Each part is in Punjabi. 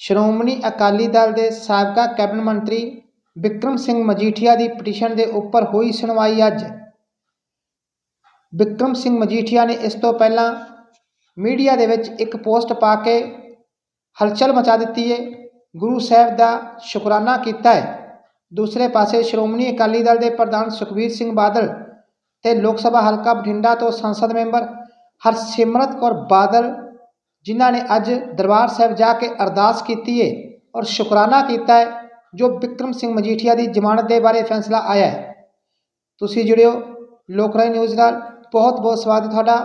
ਸ਼੍ਰੋਮਣੀ ਅਕਾਲੀ ਦਲ ਦੇ ਸਾਬਕਾ ਕੈਬਨਿਟ ਮੰਤਰੀ ਬਿਕਰਮ ਸਿੰਘ ਮਜੀਠੀਆ ਦੀ ਪਟੀਸ਼ਨ ਦੇ ਉੱਪਰ ਹੋਈ ਸੁਣਵਾਈ ਅੱਜ। ਬਿਕਰਮ ਸਿੰਘ ਮਜੀਠੀਆ ਨੇ ਇਸ ਤੋਂ ਪਹਿਲਾਂ ਮੀਡੀਆ ਦੇ ਵਿੱਚ ਇੱਕ ਪੋਸਟ ਪਾ ਕੇ ਹਲਚਲ ਮਚਾ ਦਿੱਤੀ ਹੈ ਗੁਰੂ ਸਾਹਿਬ ਦਾ ਸ਼ੁਕਰਾਨਾ ਕੀਤਾ ਹੈ ਦੂਸਰੇ ਪਾਸੇ ਸ਼੍ਰੋਮਣੀ ਅਕਾਲੀ ਦਲ ਦੇ ਪ੍ਰਧਾਨ ਸੁਖਬੀਰ ਸਿੰਘ ਬਾਦਲ ਤੇ ਲੋਕ ਸਭਾ ਹਲਕਾ ਬਠਿੰਡਾ ਤੋਂ ਸੰਸਦ ਮੈਂਬਰ ਹਰਸਿਮਰਤ ਕੌਰ ਬਾਦਲ ਜਿਨ੍ਹਾਂ ਨੇ ਅੱਜ ਦਰਬਾਰ ਸਾਹਿਬ ਜਾ ਕੇ ਅਰਦਾਸ ਕੀਤੀ ਹੈ ਔਰ ਸ਼ੁਕਰਾਨਾ ਕੀਤਾ ਹੈ ਜੋ ਬਿਕਰਮ ਸਿੰਘ ਮਜੀਠੀਆ ਦੀ ਜ਼ਮਾਨਤ ਦੇ ਬਾਰੇ ਫੈਸਲਾ ਆਇਆ ਹੈ। ਤੁਸੀਂ ਜੁੜਿਓ ਲੋਕਰਾਈ ਨਿਊਜ਼ ਨਾਲ। ਬਹੁਤ ਬਹੁਤ ਸਵਾਗਤ ਤੁਹਾਡਾ।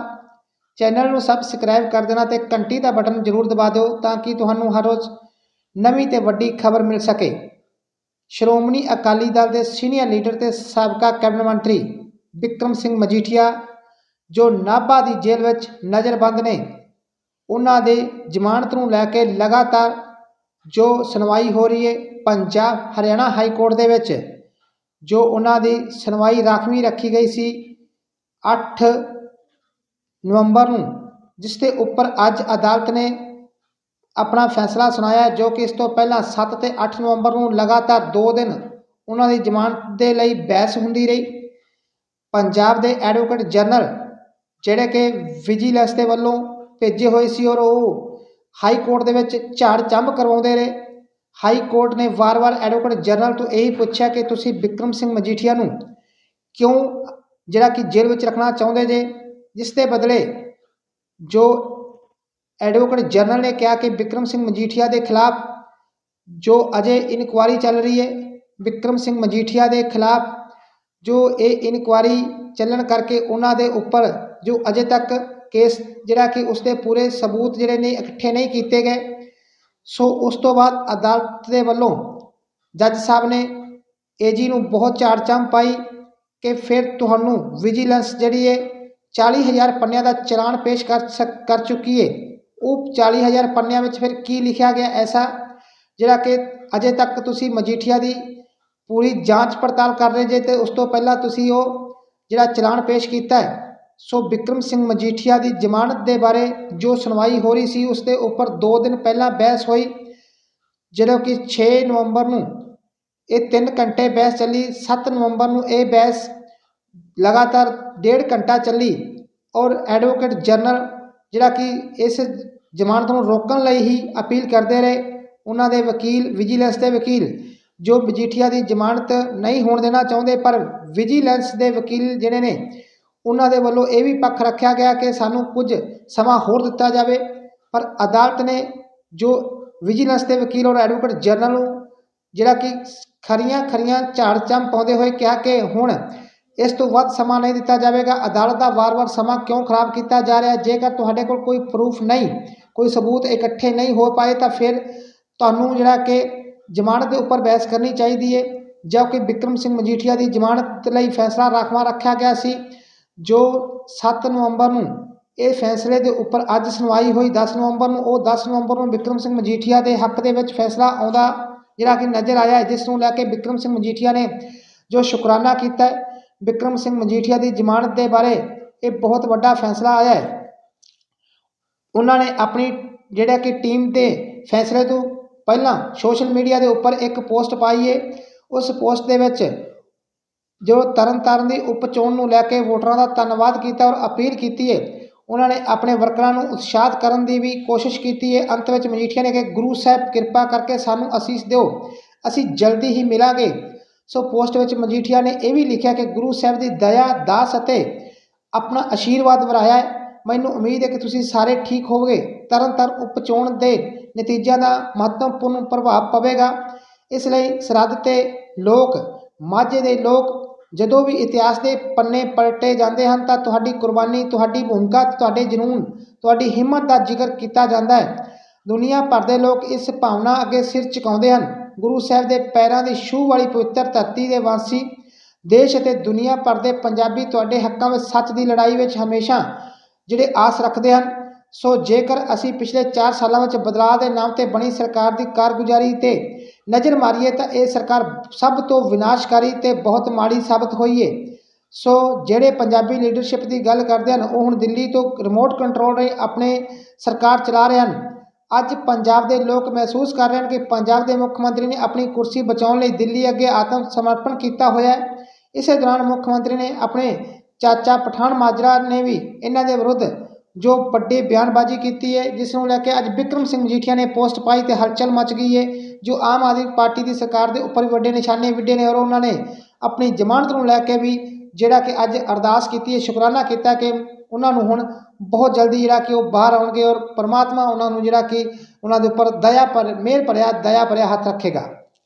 ਚੈਨਲ ਨੂੰ ਸਬਸਕ੍ਰਾਈਬ ਕਰ ਦੇਣਾ ਤੇ ਘੰਟੀ ਦਾ ਬਟਨ ਜ਼ਰੂਰ ਦਬਾ ਦਿਓ ਤਾਂ ਕਿ ਤੁਹਾਨੂੰ ਹਰ ਰੋਜ਼ ਨਵੀਂ ਤੇ ਵੱਡੀ ਖਬਰ ਮਿਲ ਸਕੇ। ਸ਼੍ਰੋਮਣੀ ਅਕਾਲੀ ਦਲ ਦੇ ਸੀਨੀਅਰ ਲੀਡਰ ਤੇ ਸਾਬਕਾ ਕੈਬਨਿਟ ਮੰਤਰੀ ਬਿਕਰਮ ਸਿੰਘ ਮਜੀਠੀਆ, ਜੋ ਨਾਭਾ ਦੀ ਜੇਲ੍ਹ ਵਿੱਚ ਨਜ਼ਰਬੰਦ ਨੇ ਉਹਨਾਂ ਦੇ ਜ਼ਮਾਨਤ ਨੂੰ ਲੈ ਕੇ ਲਗਾਤਾਰ ਜੋ ਸੁਣਵਾਈ ਹੋ ਰਹੀ ਹੈ ਪੰਜਾਬ ਹਰਿਆਣਾ ਹਾਈ ਕੋਰਟ ਦੇ ਵਿੱਚ, ਜੋ ਉਹਨਾਂ ਦੀ ਸੁਣਵਾਈ ਰਾਖਵੀਂ ਰੱਖੀ ਗਈ ਸੀ 8 ਨਵੰਬਰ ਨੂੰ, ਜਿਸ ਦੇ ਉੱਪਰ ਅੱਜ ਅਦਾਲਤ ਨੇ ਆਪਣਾ ਫੈਸਲਾ ਸੁਣਾਇਆ ਜੋ ਕਿ ਇਸ ਤੋਂ ਪਹਿਲਾਂ 7 ਤੇ 8 ਨਵੰਬਰ ਨੂੰ ਲਗਾਤਾਰ 2 ਦਿਨ ਉਹਨਾਂ ਦੀ ਜ਼ਮਾਨਤ ਦੇ ਲਈ ਬਹਿਸ ਹੁੰਦੀ ਰਹੀ। ਪੰਜਾਬ ਦੇ ਐਡਵੋਕੇਟ ਜਨਰਲ, ਜਿਹੜੇ ਕਿ ਵਿਜੀਲੈਂਸ ਦੇ ਵੱਲੋਂ ਭੇਜੇ ਹੋਏ ਸੀ ਔਰ ਉਹ ਹਾਈ ਕੋਰਟ ਦੇ ਵਿੱਚ ਝਾੜ ਚੰਬ ਕਰਵਾਉਂਦੇ ਰਹੇ। ਹਾਈ ਕੋਰਟ ਨੇ ਵਾਰ-ਵਾਰ ਐਡਵੋਕੇਟ ਜਨਰਲ ਤੋਂ ਇਹੀ ਪੁੱਛਿਆ ਕਿ ਤੁਸੀਂ ਬਿਕਰਮ ਸਿੰਘ ਮਜੀਠੀਆ ਨੂੰ ਕਿਉਂ ਜਿਹੜਾ ਕਿ ਜੇਲ੍ਹ ਵਿੱਚ ਰੱਖਣਾ ਚਾਹੁੰਦੇ ਜੇ? ਜਿਸ ਦੇ ਬਦਲੇ ਜੋ ਐਡਵੋਕੇਟ ਜਨਰਲ ਨੇ ਕਿਹਾ ਕਿ ਬਿਕਰਮ ਸਿੰਘ ਮਜੀਠੀਆ ਦੇ ਖਿਲਾਫ ਜੋ ਅਜੇ ਇਨਕੁਆਰੀ ਚੱਲ ਰਹੀ ਹੈ, ਬਿਕਰਮ ਸਿੰਘ ਮਜੀਠੀਆ ਦੇ ਖਿਲਾਫ ਜੋ ਇਹ ਇਨਕੁਆਰੀ ਚੱਲਣ ਕਰਕੇ ਉਹਨਾਂ ਦੇ ਉੱਪਰ ਜੋ ਅਜੇ ਤੱਕ ਕੇਸ ਜਿਹੜਾ ਕਿ ਉਸਦੇ ਪੂਰੇ ਸਬੂਤ ਜਿਹੜੇ ਨੇ ਇਕੱਠੇ ਨਹੀਂ ਕੀਤੇ ਗਏ। ਸੋ ਉਸ ਤੋਂ ਬਾਅਦ ਅਦਾਲਤ ਦੇ ਵੱਲੋਂ ਜੱਜ ਸਾਹਿਬ ਨੇ ਏਜੀ ਨੂੰ ਬਹੁਤ ਝਾੜ ਚੰਮ ਪਾਈ ਕਿ ਫਿਰ ਤੁਹਾਨੂੰ ਵਿਜੀਲੈਂਸ ਜਿਹੜੀ ਹੈ 40000 ਪੰਨਿਆਂ ਦਾ ਚਲਾਨ ਪੇਸ਼ ਕਰ ਸਕ ਕਰ ਚੁੱਕੀ ਹੈ ਉਹ 40000 ਪੰਨਿਆਂ ਵਿੱਚ ਫਿਰ ਕੀ ਲਿਖਿਆ ਗਿਆ ਐਸਾ ਜਿਹੜਾ ਕਿ ਅਜੇ ਤੱਕ ਤੁਸੀਂ ਮਜੀਠੀਆ ਦੀ ਪੂਰੀ ਜਾਂਚ ਪੜਤਾਲ ਕਰ ਰਹੇ ਜੇ ਤੇ ਉਸ ਤੋਂ ਪਹਿਲਾਂ ਤੁਸੀਂ ਉਹ ਜਿਹੜਾ ਚਲਾਨ ਪੇਸ਼ ਕੀਤਾ ਹੈ ਸੋ ਬਿਕਰਮ ਸਿੰਘ ਮਜੀਠੀਆ ਦੀ ਜ਼ਮਾਨਤ ਦੇ ਬਾਰੇ ਜੋ ਸੁਣਵਾਈ ਹੋ ਰਹੀ ਸੀ ਉਸ ਦੇ ਉੱਪਰ 2 ਦਿਨ ਪਹਿਲਾਂ ਬਹਿਸ ਹੋਈ, ਜਦੋਂ ਕਿ 6 ਨਵੰਬਰ ਨੂੰ ਇਹ 3 ਘੰਟੇ ਬਹਿਸ ਚੱਲੀ। 7 ਨਵੰਬਰ ਨੂੰ ਇਹ ਬਹਿਸ ਲਗਾਤਾਰ ਡੇਢ ਘੰਟਾ ਚੱਲੀ ਔਰ ਐਡਵੋਕੇਟ ਜਨਰਲ ਜਿਹੜਾ ਕਿ ਇਸ ਜ਼ਮਾਨਤ ਨੂੰ ਰੋਕਣ ਲਈ ਹੀ ਅਪੀਲ ਕਰਦੇ ਰਹੇ, ਉਹਨਾਂ ਦੇ ਵਕੀਲ, ਵਿਜੀਲੈਂਸ ਦੇ ਵਕੀਲ, ਜੋ ਮਜੀਠੀਆ ਦੀ ਜ਼ਮਾਨਤ ਨਹੀਂ ਹੋਣ ਦੇਣਾ ਚਾਹੁੰਦੇ, ਪਰ ਵਿਜੀਲੈਂਸ ਦੇ ਵਕੀਲ ਜਿਹੜੇ ਨੇ ਉਹਨਾਂ ਦੇ ਵੱਲੋਂ ਇਹ ਵੀ ਪੱਖ ਰੱਖਿਆ ਗਿਆ ਕਿ ਸਾਨੂੰ ਕੁਝ ਸਮਾਂ ਹੋਰ ਦਿੱਤਾ ਜਾਵੇ। ਪਰ ਅਦਾਲਤ ਨੇ ਜੋ ਵਿਜੀਲੈਂਸ ਦੇ ਵਕੀਲ ਔਰ ਐਡਵੋਕੇਟ ਜਨਰਲ ਨੂੰ ਜਿਹੜਾ ਕਿ ਖਰੀਆਂ ਖਰੀਆਂ ਝਾੜ ਚੰਮ ਪਾਉਂਦੇ ਹੋਏ ਕਿਹਾ ਕਿ ਹੁਣ ਇਸ ਤੋਂ ਵੱਧ ਸਮਾਂ ਨਹੀਂ ਦਿੱਤਾ ਜਾਵੇਗਾ। ਅਦਾਲਤ ਦਾ ਵਾਰ-ਵਾਰ ਸਮਾਂ ਕਿਉਂ ਖਰਾਬ ਕੀਤਾ ਜਾ ਰਿਹਾ? ਜੇਕਰ ਤੁਹਾਡੇ ਕੋਲ ਕੋਈ ਪ੍ਰੂਫ ਨਹੀਂ, ਕੋਈ ਸਬੂਤ ਇਕੱਠੇ ਨਹੀਂ ਹੋ ਪਾਏ, ਤਾਂ ਫਿਰ ਤੁਹਾਨੂੰ ਜਿਹੜਾ ਕਿ ਜ਼ਮਾਨਤ ਦੇ ਉੱਪਰ ਬਹਿਸ ਕਰਨੀ ਚਾਹੀਦੀ ਹੈ ਜਦਕਿ ਬਿਕਰਮ ਸਿੰਘ ਮਜੀਠੀਆ ਦੀ ਜ਼ਮਾਨਤ ਲਈ ਫੈਸਲਾ ਰਾਖਵਾਂ ਰੱਖਿਆ ਗਿਆ ਸੀ। ਜੋ 7 ਨਵੰਬਰ ਨੂੰ ਇਹ ਫੈਸਲੇ ਦੇ ਉੱਪਰ ਅੱਜ ਸੁਣਵਾਈ ਹੋਈ 10 ਨਵੰਬਰ ਨੂੰ, ਉਹ 10 ਨਵੰਬਰ ਨੂੰ ਬਿਕਰਮ ਸਿੰਘ ਮਜੀਠੀਆ ਦੇ ਹੱਕ ਦੇ ਵਿੱਚ ਫੈਸਲਾ ਆਉਂਦਾ ਜਿਹੜਾ ਕਿ ਨਜ਼ਰ ਆਇਆ ਜਿਸ ਨੂੰ ਲੈ ਕੇ ਬਿਕਰਮ ਸਿੰਘ ਮਜੀਠੀਆ ਨੇ ਜੋ ਸ਼ੁਕਰਾਨਾ ਕੀਤਾ ਹੈ ਬਿਕਰਮ ਸਿੰਘ ਮਜੀਠੀਆ ਦੀ ਜ਼ਮਾਨਤ ਦੇ ਬਾਰੇ ਇਹ ਬਹੁਤ ਵੱਡਾ ਫੈਸਲਾ ਆਇਆ ਹੈ। ਉਹਨਾਂ ਨੇ ਆਪਣੀ ਜਿਹੜਾ ਕਿ ਟੀਮ ਦੇ ਫੈਸਲੇ ਤੋਂ ਪਹਿਲਾਂ ਸੋਸ਼ਲ ਮੀਡੀਆ ਦੇ ਉੱਪਰ ਇੱਕ ਪੋਸਟ ਪਾਈ ਹੈ, ਉਸ ਪੋਸਟ ਦੇ ਵਿੱਚ ਜੋ ਤਰਨਤਾਰਨ ਦੀ ਉਪ ਚੋਣ ਨੂੰ ਲੈ ਕੇ ਵੋਟਰਾਂ ਦਾ ਧੰਨਵਾਦ ਕੀਤਾ ਔਰ ਅਪੀਲ ਕੀਤੀ ਹੈ ਉਹਨਾਂ ਨੇ ਆਪਣੇ ਵਰਕਰਾਂ ਨੂੰ ਉਤਸ਼ਾਹਿਤ ਕਰਨ ਦੀ ਵੀ ਕੋਸ਼ਿਸ਼ ਕੀਤੀ ਹੈ ਅੰਤ ਵਿੱਚ ਮਜੀਠੀਆ ਨੇ ਕਿ ਗੁਰੂ ਸਾਹਿਬ, ਕਿਰਪਾ ਕਰਕੇ ਸਾਨੂੰ ਅਸੀਸ ਦਿਓ। ਅਸੀਂ ਜਲਦੀ ਹੀ ਮਿਲਾਂਗੇ। ਸੋ ਪੋਸਟ ਵਿੱਚ ਮਜੀਠੀਆ ਨੇ ਇਹ ਵੀ ਲਿਖਿਆ ਕਿ ਗੁਰੂ ਸਾਹਿਬ ਦੀ ਦਇਆ, ਦਾਸ ਅਤੇ ਆਪਣਾ ਆਸ਼ੀਰਵਾਦ ਵਰਾਇਆ ਹੈ। ਮੈਨੂੰ ਉਮੀਦ ਹੈ ਕਿ ਤੁਸੀਂ ਸਾਰੇ ਠੀਕ ਹੋਵੋਗੇ। ਤਰਨਤਾਰਨ ਉਪ ਚੋਣ ਦੇ ਨਤੀਜਿਆਂ ਦਾ ਮਹੱਤਵਪੂਰਨ ਪ੍ਰਭਾਵ ਪਵੇਗਾ। ਇਸ ਲਈ ਸਰਹੱਦ ਤੇ ਲੋਕ ਮਾਝੇ ਦੇ ਲੋਕ ਜਦੋਂ ਵੀ ਇਤਿਹਾਸ ਦੇ ਪੰਨੇ ਪਲਟੇ ਜਾਂਦੇ ਹਨ ਤਾਂ ਤੁਹਾਡੀ ਕੁਰਬਾਨੀ, ਤੁਹਾਡੀ ਭੂਮਿਕਾ, ਤੁਹਾਡੇ ਜਨੂਨ, ਤੁਹਾਡੀ ਹਿੰਮਤ ਦਾ ਜ਼ਿਕਰ ਕੀਤਾ ਜਾਂਦਾ ਹੈ। ਦੁਨੀਆ ਭਰ ਦੇ ਲੋਕ ਇਸ ਭਾਵਨਾ ਅੱਗੇ ਸਿਰ ਝੁਕਾਉਂਦੇ ਹਨ। ਗੁਰੂ ਸਾਹਿਬ ਦੇ ਪੈਰਾਂ ਦੀ ਛੂਹ ਵਾਲੀ ਪਵਿੱਤਰ ਧਰਤੀ ਦੇ ਵਾਸੀ, ਦੇਸ਼ ਅਤੇ ਦੁਨੀਆ ਭਰ ਦੇ ਪੰਜਾਬੀ ਤੁਹਾਡੇ ਹੱਕਾਂ ਵਿੱਚ ਸੱਚ ਦੀ ਲੜਾਈ ਵਿੱਚ ਹਮੇਸ਼ਾ ਜਿਹੜੇ ਆਸ ਰੱਖਦੇ ਹਨ। ਸੋ ਜੇਕਰ ਅਸੀਂ ਪਿਛਲੇ 4 ਸਾਲਾਂ ਵਿੱਚ ਬਦਲਾਅ ਦੇ ਨਾਮ ਤੇ ਬਣੀ ਸਰਕਾਰ ਦੀ ਕਾਰਗੁਜ਼ਾਰੀ ਤੇ ਨਜ਼ਰ ਮਾਰੀਏ ਤਾਂ ਇਹ ਸਰਕਾਰ ਸਭ ਤੋਂ ਵਿਨਾਸ਼ਕਾਰੀ ਤੇ ਬਹੁਤ ਮਾੜੀ ਸਾਬਤ ਹੋਈ ਹੈ ਸੋ ਜਿਹੜੇ ਪੰਜਾਬੀ ਲੀਡਰਸ਼ਿਪ ਦੀ ਗੱਲ ਕਰਦੇ ਹਨ, ਉਹ ਹੁਣ ਦਿੱਲੀ ਤੋਂ ਰਿਮੋਟ ਕੰਟਰੋਲ ਰਾਹੀਂ ਆਪਣੇ ਸਰਕਾਰ ਚਲਾ ਰਹੇ ਹਨ। ਅੱਜ ਪੰਜਾਬ ਦੇ ਲੋਕ ਮਹਿਸੂਸ ਕਰ ਰਹੇ ਹਨ ਕਿ ਪੰਜਾਬ ਦੇ ਮੁੱਖ ਮੰਤਰੀ ਨੇ ਆਪਣੀ ਕੁਰਸੀ ਬਚਾਉਣ ਲਈ ਦਿੱਲੀ ਅੱਗੇ ਆਤਮ ਸਮਰਪਣ ਕੀਤਾ ਹੋਇਆ ਹੈ। ਇਸੇ ਦੌਰਾਨ ਮੁੱਖ ਮੰਤਰੀ ਨੇ ਆਪਣੇ ਚਾਚਾ ਪਠਾਨ ਮਾਜਰਾ ਨੇ ਵੀ ਇਹਨਾਂ ਦੇ ਵਿਰੁੱਧ ਜੋ ਵੱਡੀ ਬਿਆਨਬਾਜ਼ੀ ਕੀਤੀ ਹੈ, ਜਿਸ ਨੂੰ ਲੈ ਕੇ ਅੱਜ ਵਿਕਰਮ ਸਿੰਘ ਮਜੀਠੀਆ ਨੇ ਪੋਸਟ ਪਾਈ ਤੇ ਹਲਚਲ ਮਚ ਗਈ ਹੈ। ਜੋ ਆਮ ਆਦਮੀ ਪਾਰਟੀ ਦੀ ਸਰਕਾਰ ਦੇ ਉੱਪਰ ਵੀ ਵੱਡੇ ਨਿਸ਼ਾਨੇ ਵਿੱਢੇ ਨੇ ਔਰ ਉਹਨਾਂ ਨੇ ਆਪਣੀ ਜ਼ਮਾਨਤ ਨੂੰ ਲੈ ਕੇ ਵੀ ਜਿਹੜਾ ਕਿ ਅੱਜ ਅਰਦਾਸ ਕੀਤੀ ਹੈ, ਸ਼ੁਕਰਾਨਾ ਕੀਤਾ ਕਿ ਉਹਨਾਂ ਨੂੰ ਹੁਣ ਬਹੁਤ ਜਲਦੀ ਜਿਹੜਾ ਕਿ ਉਹ ਬਾਹਰ ਆਉਣਗੇ ਔਰ ਪਰਮਾਤਮਾ ਉਹਨਾਂ ਨੂੰ ਜਿਹੜਾ ਕਿ ਉਹਨਾਂ ਦੇ ਉੱਪਰ ਦਇਆ ਪਰ ਮਿਹਰ ਭਰਿਆ, ਦਇਆ ਭਰਿਆ ਹੱਥ ਰੱਖੇਗਾ।